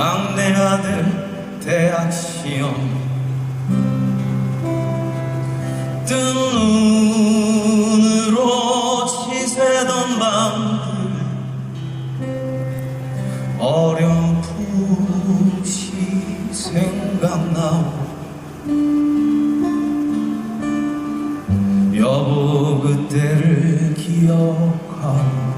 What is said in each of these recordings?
막내 아들 대학 시험. 뜬 눈으로 치새던 밤들 어렴풋이 생각나오. 여보 그때를 기억하오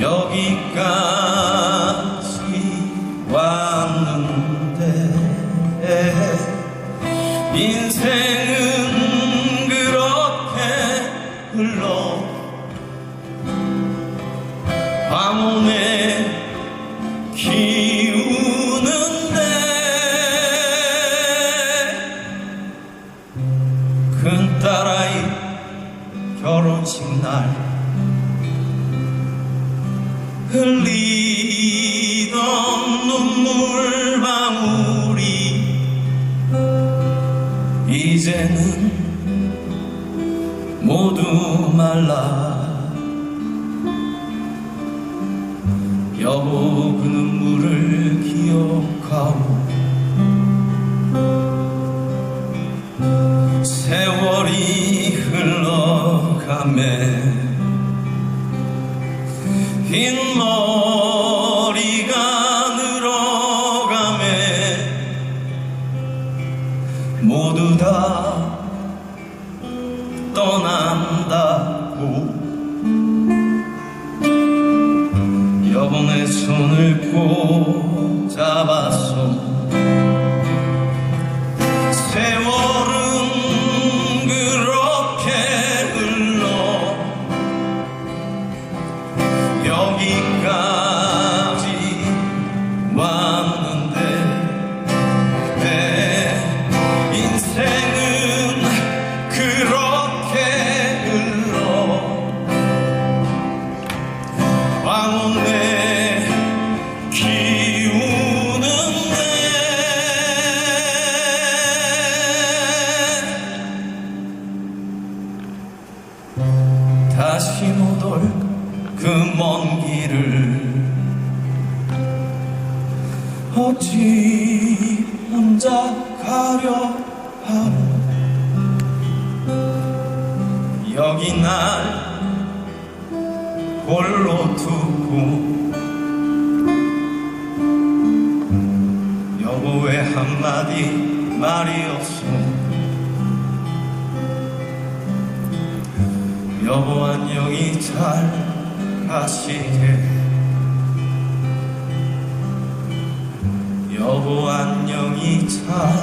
여기까지 왔는데 인생은 그렇게 흘러 황혼에 기우는데 큰 딸아이 결혼식 날 흘리던 눈물 방울이 이제는 모두 말라. 여보 그 눈물을 기억하오. 세월이 흘러가매 흰 머리가 늘어가매 모두 다 떠난다고. 여보내 손을 꼭 여기까지 왔는데 내 인생은 그렇게 흘러 황혼에 그 먼 길을 어찌 혼자 가려 하오 여기 날 홀로 두고 여보 왜 한마디 말이 없어 여보 안녕히 잘 가시게 여보 안녕히 잘